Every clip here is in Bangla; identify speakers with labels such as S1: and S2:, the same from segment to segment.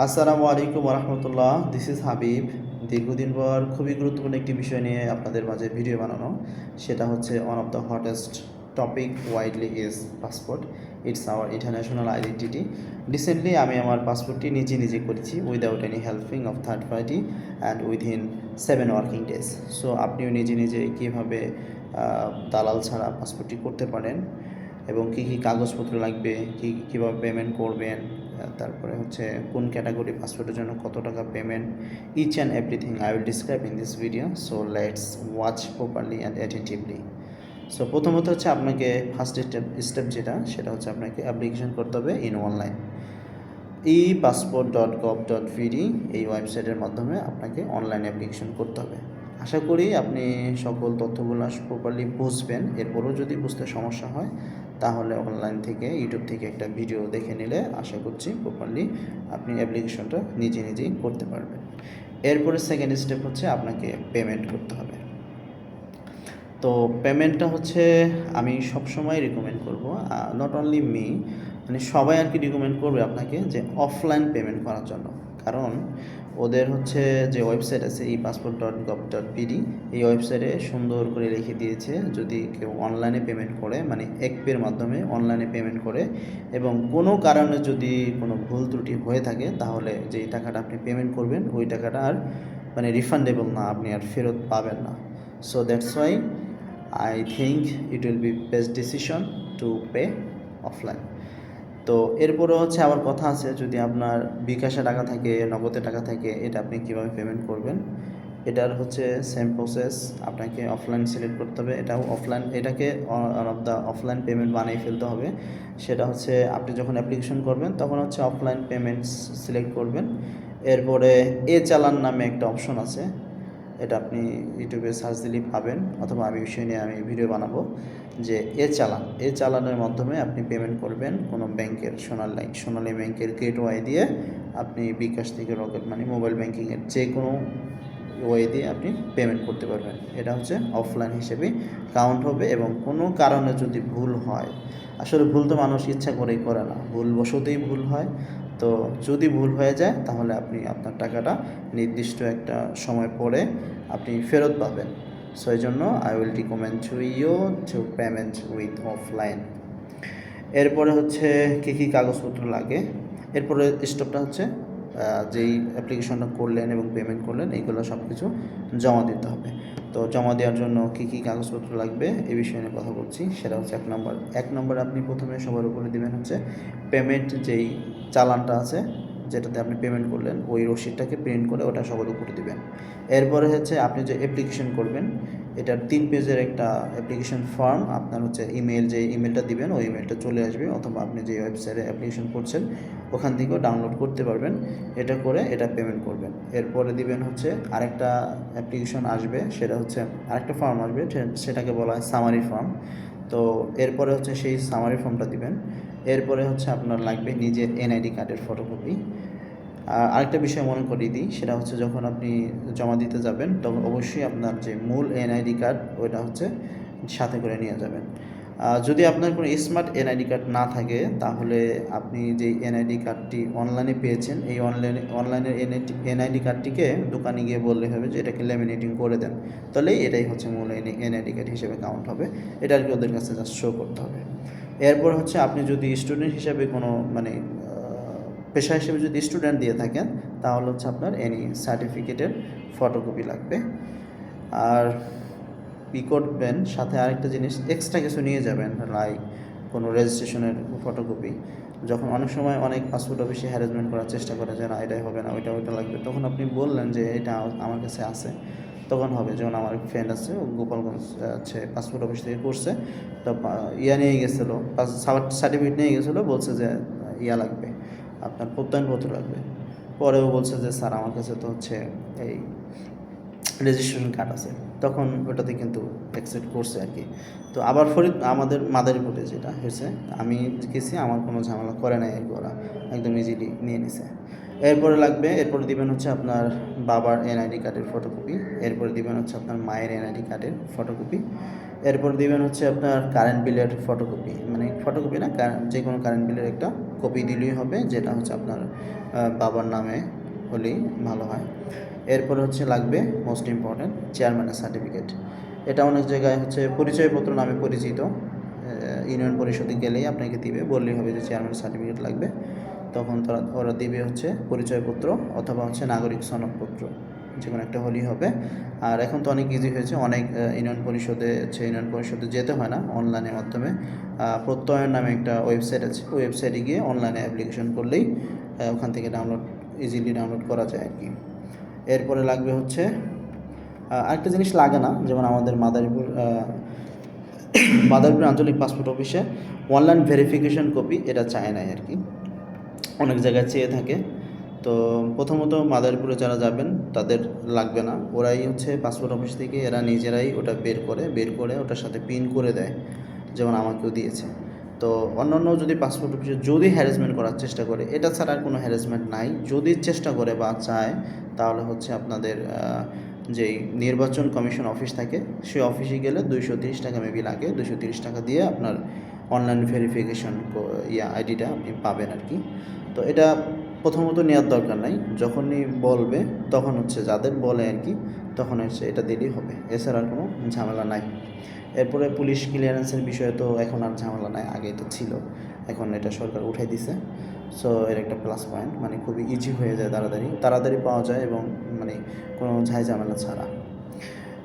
S1: আসসালামু আলাইকুম রহমতুল্লাহ দিস ইজ হাবিব। দীর্ঘদিন পর খুবই গুরুত্বপূর্ণ একটি বিষয় নিয়ে আপনাদের মাঝে ভিডিও বানানো। সেটা হচ্ছে one of the hottest topic widely is passport it's our international identity recently আমি আমার পাসপোর্টটি নিজে নিজে করেছি without any helping of third party and within seven working days so আপনিও নিজে নিজে কীভাবে দালাল ছাড়া পাসপোর্টটি করতে পারেন এবং কী কী কাগজপত্র লাগবে, কী কীভাবে পেমেন্ট করবেন তারপরে হচ্ছে কোন ক্যাটাগরি পাসপোর্টের জন্য কত টাকা payment each and everything I will describe in this video so let's watch properly and attentively so প্রথমত হচ্ছে আপনাকে ফার্স্ট স্টেপ স্টেপ যেটা, সেটা হচ্ছে আপনাকে অ্যাপ্লিকেশন করতে হবে in online e passport dot gov dot BD এই ওয়েবসাইটের মাধ্যমে আপনাকে অনলাইন অ্যাপ্লিকেশন করতে হবে। আশা করি আপনি সকল তথ্যগুলো প্রপারলি বুঝবেন। এরপরও যদি বুঝতে সমস্যা হয় তাহলে অনলাইন থেকে ইউটিউব থেকে একটা ভিডিও দেখে নিলে আশা করছি প্রপারলি আপনি অ্যাপ্লিকেশনটা নিজে নিজেই করতে পারবেন। এরপরে সেকেন্ড স্টেপ হচ্ছে আপনাকে পেমেন্ট করতে হবে। তো পেমেন্টটা হচ্ছে, আমি সবসময় রিকমেন্ড করব নট অনলি মি মানে সবাই আর কি রিকমেন্ড করবে আপনাকে যে অফলাইন পেমেন্ট করার জন্য। কারণ ওদের হচ্ছে যে ওয়েবসাইট আছে e passport dot gov dot BD এই ওয়েবসাইটে সুন্দর করে লিখে দিয়েছে যদি কেউ অনলাইনে পেমেন্ট করে মানে পের মাধ্যমে অনলাইনে পেমেন্ট করে এবং কোনো কারণে যদি কোনো ভুল ত্রুটি হয়ে থাকে, তাহলে যেই টাকাটা আপনি পেমেন্ট করবেন, ওই টাকাটা আর মানে রিফান্ডেবল না, আপনি আর ফেরত পাবেন না। So that's why I think it will be best decision to pay offline তো এরপরে হচ্ছে আবার কথা আছে, যদি আপনার বিকাশে টাকা থাকে, নগদে টাকা থাকে, এটা আপনি কীভাবে পেমেন্ট করবেন? এটার হচ্ছে সেম প্রসেস আপনাকে অফলাইন সিলেক্ট করতে হবে। এটাও অফলাইন এটাকে one of the offline payment বানিয়ে ফেলতে হবে। সেটা হচ্ছে আপনি যখন অ্যাপ্লিকেশন করবেন, তখন হচ্ছে অফলাইন পেমেন্টস সিলেক্ট করবেন। এরপরে এ চালান নামে একটা অপশন আছে। এটা আপনি ইউটিউবে সার্চ দিলেই পাবেন অথবা আমি বিষয় নিয়ে আমি ভিডিও বানাবো যে এ চালান। এ চালানের মাধ্যমে আপনি পেমেন্ট করবেন কোনো ব্যাংকের সোনালী সোনালী ব্যাংকের গেটওয়ে দিয়ে আপনি বিকাশ থেকে রকেট মানি মোবাইল ব্যাংকিংয়ের যে কোনো ওয়ে দিয়ে আপনি পেমেন্ট করতে পারবেন। এটা হচ্ছে অফলাইন হিসেবে কাউন্ট হবে এবং কোনো কারণে যদি ভুল হয়, আসলে ভুল তো মানুষ ইচ্ছা করেই করে না। ভুল বশতেই ভুল হয়। তো যদি ভুল হয়ে যায়, তাহলে আপনি আপনার টাকাটা নির্দিষ্ট একটা সময় পরে আপনি ফেরত পাবেন। সো এই জন্য I will recommend to you to payment with offline এরপরে হচ্ছে কী কী কাগজপত্র লাগে? এরপরে স্টপটা হচ্ছে যেই অ্যাপ্লিকেশনটা করলেন এবং পেমেন্ট করলেন, এইগুলো সব কিছু জমা দিতে হবে। তো জমা দেওয়ার জন্য কী কী কাগজপত্র লাগবে, এই বিষয়ে নিয়ে কথা বলছি। সেটা হচ্ছে এক নম্বর। এক নম্বর আপনি প্রথমে সবার উপরে দেবেন হচ্ছে পেমেন্ট যেই চালানটা আছে, যেটাতে আপনি পেমেন্ট করলেন, ওই রসিদটাকে প্রিন্ট করে ওটা সবার উপরে দেবেন। এরপরে হচ্ছে আপনি যে অ্যাপ্লিকেশন করবেন, এটার তিন পেজের একটা অ্যাপ্লিকেশন ফর্ম আপনার হচ্ছে ইমেল যে ইমেলটা দিবেন, ওই ইমেলটা চলে আসবে, অথবা আপনি যে ওয়েবসাইটে অ্যাপ্লিকেশন করছেন, ওখান থেকেও ডাউনলোড করতে পারবেন, এটা করে এটা পেমেন্ট করবেন। এরপরে দিবেন হচ্ছে আরেকটা অ্যাপ্লিকেশন আসবে, সেটা হচ্ছে আরেকটা ফর্ম আসবে সেটাকে বলা হয় সামারি ফর্ম তো এরপরে হচ্ছে সেই সামারি ফর্মটা দিবেন। এরপরে হচ্ছে আপনার লাগবে নিজের এনআইডি কার্ডের ফটোকপি আরেকটা বিষয় মনে করিয়ে দিই, সেটা হচ্ছে যখন আপনি জমা দিতে যাবেন, তখন অবশ্যই আপনার যে মূল এনআইডি কার্ড ওইটা হচ্ছে সাথে করে নিয়ে যাবেন। যদি আপনার কোনো স্মার্ট এনআইডি কার্ড না থাকে, তাহলে আপনি যে এনআইডি কার্ডটি অনলাইনে পেয়েছেন, এই অনলাইনে অনলাইনের এনআইডি কার্ডটিকে দোকানে গিয়ে বললে হবে যে এটাকে ল্যামিনেটিং করে দেন। তাহলে এটাই হচ্ছে মূল এনআইডি কার্ড হিসেবে কাউন্ট হবে। এটা আর কি ওদের কাছে জাস্ট শো করতে হবে। এরপর হচ্ছে আপনি যদি স্টুডেন্ট হিসাবে কোনো মানে পেশা হিসেবে যদি স্টুডেন্ট দিয়ে থাকেন, তাহলে হচ্ছে আপনার এনি সার্টিফিকেটের ফটোকপি লাগবে। আর করবেন সাথে আরেকটা জিনিস এক্সট্রা কিছু নিয়ে যাবেন লাইক কোনো রেজিস্ট্রেশনের ফটোকপি যখন অনেক সময় অনেক পাসপোর্ট অফিসে হ্যারাসমেন্ট করার চেষ্টা করে যে না, এটাই হবে না, ওইটা ওইটা লাগবে, তখন আপনি বললেন যে এটা আমার কাছে আছে। তখন হবে, যেমন আমার ফ্রেন্ড আছে, ও গোপালগঞ্জ হচ্ছে পাসপোর্ট অফিস থেকে করছে, তো ইয়া নিয়ে গেছিল সার্টিফিকেট নিয়ে গেছিল, বলছে যে ইয়া লাগবে, আপনার প্রত্যয়নপত্র লাগবে। পরেও বলছে যে, স্যার, আমার কাছে তো হচ্ছে এই রেজিস্ট্রেশন কার্ড আছে, তখন ওটাতে কিন্তু অ্যাকসেপ্ট করছে আর কি। তো আবার ফরিদ, আমাদের মাদারীপুরে যেটা হয়েছে, আমি গেছি, আমার কোনো ঝামেলা করে নাই ওরা। একদম ইজিলি নিয়ে নিছে। এরপরে লাগবে, এরপরে দিবেন হচ্ছে আপনার বাবার এনআইডি কার্ডের ফটোকপি এরপরে দিবেন হচ্ছে আপনার মায়ের এনআইডি কার্ডের ফটোকপি এরপর দিবেন হচ্ছে আপনার কারেন্ট বিলের ফটোকপি মানে ফটোকপি না যে কোনো কারেন্ট বিলের একটা কপি দিলেই হবে, যেটা হচ্ছে আপনার বাবার নামে হলেই ভালো হয়। এরপরে হচ্ছে লাগবে মোস্ট ইম্পর্ট্যান্ট চেয়ারম্যানের সার্টিফিকেট এটা অনেক জায়গায় হচ্ছে পরিচয়পত্র নামে পরিচিত। ইউনিয়ন পরিষদে গেলেই আপনাকে দিবে, বললেই হবে যে চেয়ারম্যান সার্টিফিকেট লাগবে। তখন তারা, ওরা দিবে হচ্ছে পরিচয়পত্র অথবা হচ্ছে নাগরিক সনদপত্র, যে কোনো একটা হলেই হবে। আর এখন তো অনেক ইজি হয়েছে, অনেক ইউনিয়ন পরিষদে, হচ্ছে ইউনিয়ন পরিষদে যেতে হয় না অনলাইনের মাধ্যমে। প্রত্যয়ন নামে একটা ওয়েবসাইট আছে ওয়েবসাইটে গিয়ে অনলাইনে অ্যাপ্লিকেশন করলেই ওখান থেকে ডাউনলোড ইজিলি ডাউনলোড করা যায় আর কি। এরপরে লাগবে হচ্ছে আরেকটা জিনিস লাগে না, যেমন আমাদের মাদারীপুর মাদারীপুর আঞ্চলিক পাসপোর্ট অফিসে অনলাইন ভেরিফিকেশন কপি এটা চায় নাই আর কি। অনেক জায়গায় চেয়ে থাকে। তো প্রথমত মাদারীপুরে যারা যাবেন, তাদের লাগবে না। ওরাই হচ্ছে পাসপোর্ট অফিস থেকে, এরা নিজেরাই ওটা বের করে বের করে ওটার সাথে পিন করে দেয়, যেমন আমাকেও দিয়েছে। তো অন্যান্য যদি পাসপোর্ট অফিসে যদি হ্যারাসমেন্ট করার চেষ্টা করে, এটা ছাড়া আর কোনো হ্যারাসমেন্ট নাই। যদি চেষ্টা করে বা চায়, তাহলে হচ্ছে আপনাদের যেই নির্বাচন কমিশন অফিস থাকে, সে অফিসে গেলে দুইশো তিরিশ টাকা মেবি লাগে। দুইশো তিরিশ টাকা দিয়ে আপনার অনলাইন ভেরিফিকেশন ইয়া আইডিটা আপনি পাবেন আর কি। তো এটা প্রথমত নেওয়ার দরকার নাই। যখনই বলবে, তখন হচ্ছে যাদের বলে আর কি, তখন হচ্ছে এটা দিলেই হবে। এছাড়া আর কোনো ঝামেলা নাই। এরপরে পুলিশ ক্লিয়ারেন্সের বিষয়ে তো এখন আর ঝামেলা নাই আগে তো ছিল। এখন এটা সরকার উঠাই দিছে। সো এর একটা প্লাস পয়েন্ট মানে খুবই ইজি হয়ে যায় তাড়াতাড়ি। তাড়াতাড়ি পাওয়া যায় এবং মানে কোনো ঝাই ঝামেলা ছাড়া।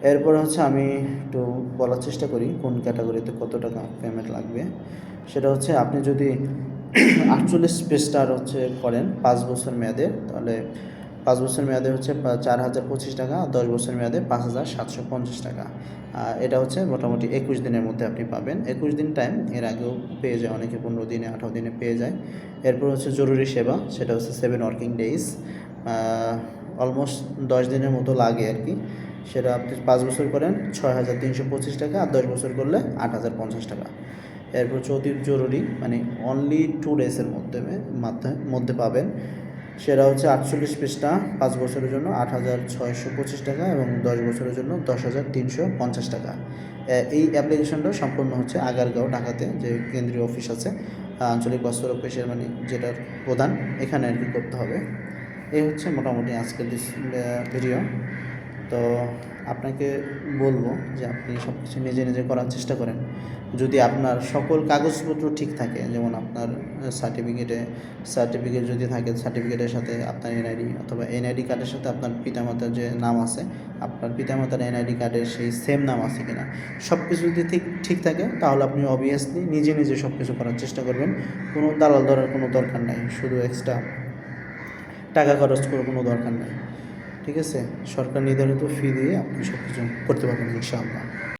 S1: এরপরে হচ্ছে আমি একটু বলার চেষ্টা করি, কোন ক্যাটাগরিতে কত টাকা পেমেন্ট লাগবে। সেটা হচ্ছে আপনি যদি আটচল্লিশ পেজটার হচ্ছে করেন, পাঁচ বছর মেয়াদে। তাহলে পাঁচ বছর মেয়াদে হচ্ছে চার হাজার পঁচিশ টাকা, আর দশ বছর মেয়াদে পাঁচ হাজার সাতশো পঞ্চাশ টাকা। এটা হচ্ছে মোটামুটি একুশ দিনের মধ্যে আপনি পাবেন। একুশ দিন টাইম, এর আগেও পেয়ে যায় অনেকে, পনেরো দিনে, আঠারো দিনে পেয়ে যায়। এরপর হচ্ছে জরুরি সেবা, সেটা হচ্ছে সেভেন ওয়ার্কিং ডেইজ অলমোস্ট দশ দিনের মতো লাগে আর কি। সেটা আপনি পাঁচ বছর করেন, ছয় হাজার তিনশো পঁচিশ টাকা, আর দশ বছর করলে আট হাজার পঞ্চাশ টাকা। এরপর অতি জরুরি মানে অনলি টু ডেজের মধ্যে মধ্যে পাবেন। সেটা হচ্ছে আটচল্লিশ পৃষ্ঠা, পাঁচ বছরের জন্য আট হাজার ছয়শো পঁচিশ টাকা এবং দশ বছরের জন্য দশ হাজার তিনশো পঞ্চাশ টাকা। এই অ্যাপ্লিকেশনটা সম্পূর্ণ হচ্ছে আগারগাঁও, ঢাকাতে যে কেন্দ্রীয় অফিস আছে, আঞ্চলিক পাসপোর্ট অফিসের মানে যেটার প্রধান, এখানে আর কি করতে হবে। এই হচ্ছে মোটামুটি আজকের ভিডিও তো আপনাকে বলব যে আপনি সব কিছু নিজে নিজে করার চেষ্টা করেন। যদি আপনার সকল কাগজপত্র ঠিক থাকে, যেমন আপনার সার্টিফিকেটে সার্টিফিকেট যদি থাকে সার্টিফিকেটের সাথে আপনার এনআইডি অথবা এনআইডি কার্ডের সাথে আপনার পিতামাতার যে নাম আছে, আপনার পিতামাতার এনআইডি কার্ডের সেই সেম নাম আছে কিনা সব কিছু যদি ঠিক ঠিক থাকে, তাহলে আপনি অবভিয়াসলি নিজে নিজে সব কিছু করার চেষ্টা করবেন। কোনো দালাল ধরার কোনো দরকার নাই, শুধু এক্সট্রা টাকা খরচ করার কোনো দরকার নেই। ঠিক আছে? সরকার নির্ধারিত ফি দিয়ে আপনি সব কিছু করতে পারবেন ইনশাআল্লাহ।